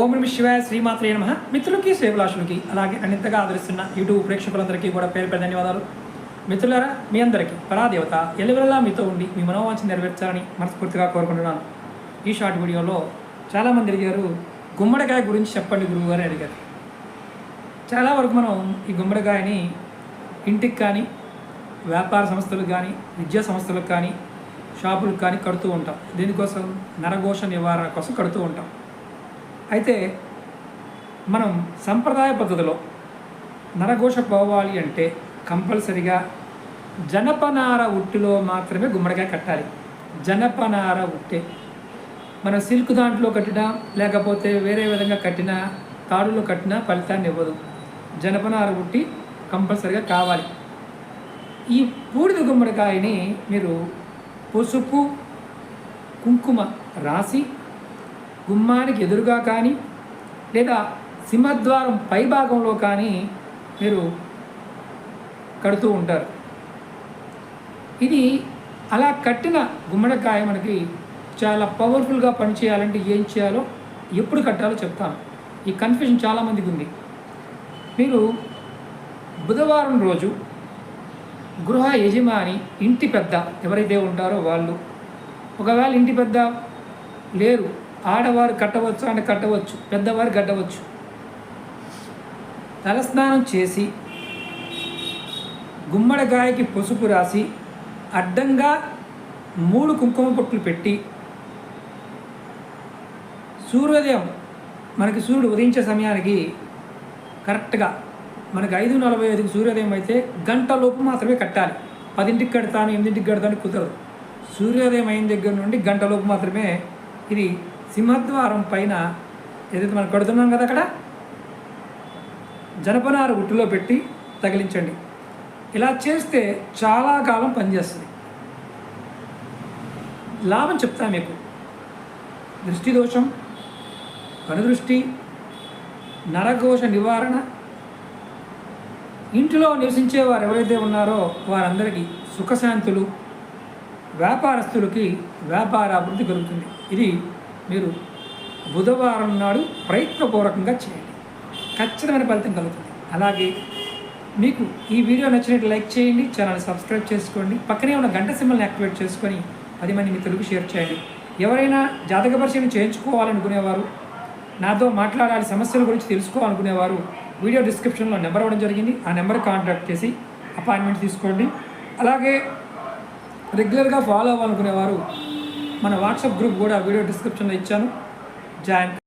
ఓం నమ శివాయ శ్రీమాత్రే నమ. మిత్రులకి శ్రేభిలాషులకి అలాగే అన్నింతగా ఆదరిస్తున్న యూట్యూబ్ ప్రేక్షకులందరికీ కూడా పేరు పేరు ధన్యవాదాలు. మిత్రులారా మీ అందరికీ పరాదేవత ఎల్లవెల్లా మీతో ఉండి మీ మనోవాంఛ నెరవేర్చాలని మనస్ఫూర్తిగా కోరుకుంటున్నాను. ఈ షార్ట్ వీడియోలో చాలామంది అడిగారు గుమ్మడికాయ గురించి చెప్పండి గురువు గారు అడిగారు. చాలా వరకు మనం ఈ గుమ్మడికాయని ఇంటికి కానీ వ్యాపార సంస్థలకు కానీ విద్యా సంస్థలకు కానీ షాపులకు కానీ కడుతూ ఉంటాం. దీనికోసం నరఘోష నివారణ కోసం కడుతూ ఉంటాం. అయితే మనం సంప్రదాయ పద్ధతిలో నరఘోష పోవాలి అంటే కంపల్సరిగా జనపనార ఉట్టిలో మాత్రమే గుమ్మడికాయ కట్టాలి. జనపనార ఉట్టే. మనం సిల్క్ దాంట్లో కట్టినా లేకపోతే వేరే విధంగా కట్టినా తాడులో కట్టినా ఫలితాన్ని ఇవ్వదు. జనపనార ఉట్టి కంపల్సరిగా కావాలి. ఈ బూడిద గుమ్మడికాయని మీరు పసుపు కుంకుమ రాసి గుమ్మానికి ఎదురుగా కానీ లేదా సింహద్వారం పైభాగంలో కానీ మీరు కడుతూ ఉంటారు. ఇది అలా కట్టిన గుమ్మడికాయ మనకి చాలా పవర్ఫుల్గా పనిచేయాలంటే ఏం చేయాలో ఎప్పుడు కట్టాలో చెప్తాను. ఈ కన్ఫ్యూజన్ చాలామందికి ఉంది. మీరు బుధవారం రోజు గృహ యజమాని ఇంటి పెద్ద ఎవరైతే ఉంటారో వాళ్ళు ఒకవేళ ఇంటి పెద్ద లేరు ఆడవారు కట్టవచ్చు అంటే కట్టవచ్చు పెద్దవారు కట్టవచ్చు. తలస్నానం చేసి గుమ్మడికాయకి పసుపు రాసి అడ్డంగా మూడు కుంకుమ పొట్లు పెట్టి సూర్యోదయం మనకి సూర్యుడు ఉదయించే సమయానికి కరెక్ట్గా మనకి ఐదు నలభై ఐదుకి సూర్యోదయం అయితే గంట లోపు మాత్రమే కట్టాలి. పదింటికి కడతాను ఎనిమిదింటికి కడతాను కుదరదు. సూర్యోదయం అయిన దగ్గర నుండి గంట లోపు మాత్రమే ఇది సింహద్వారం పైన ఏదైతే మనం కడుతున్నాం కదా అక్కడ? జనపనార ఉట్టులో పెట్టి తగిలించండి. ఇలా చేస్తే చాలా కాలం పనిచేస్తుంది. లాభం చెప్తా మీకు. దృష్టి దోషం కనుదృష్టి నరఘోష నివారణ. ఇంటిలో నివసించే వారు ఎవరైతే ఉన్నారో వారందరికీ సుఖశాంతులు వ్యాపారస్తులకి వ్యాపార అభివృద్ధి కలుగుతుంది. ఇది మీరు బుధవారం నాడు ప్రయత్నపూర్వకంగా చేయండి. ఖచ్చితమైన ఫలితం కలుగుతుంది. అలాగే మీకు ఈ వీడియో నచ్చినట్టు లైక్ చేయండి ఛానల్ సబ్స్క్రైబ్ చేసుకోండి పక్కనే ఉన్న గంట సింబల్ని యాక్టివేట్ చేసుకొని పది మంది మిత్రులకు షేర్ చేయండి. ఎవరైనా జాతక పరిశీలన చేయించుకోవాలనుకునేవారు నాతో మాట్లాడాలి సమస్యల గురించి తెలుసుకోవాలనుకునేవారు వీడియో డిస్క్రిప్షన్లో నెంబర్ ఇవ్వడం జరిగింది. ఆ నెంబర్ కాంటాక్ట్ చేసి అపాయింట్మెంట్ తీసుకోండి. అలాగే రెగ్యులర్గా ఫాలో అవ్వాలనుకునేవారు మన వాట్సాప్ గ్రూప్ కూడా వీడియో డిస్క్రిప్షన్లో ఇచ్చాను. జాయిన్.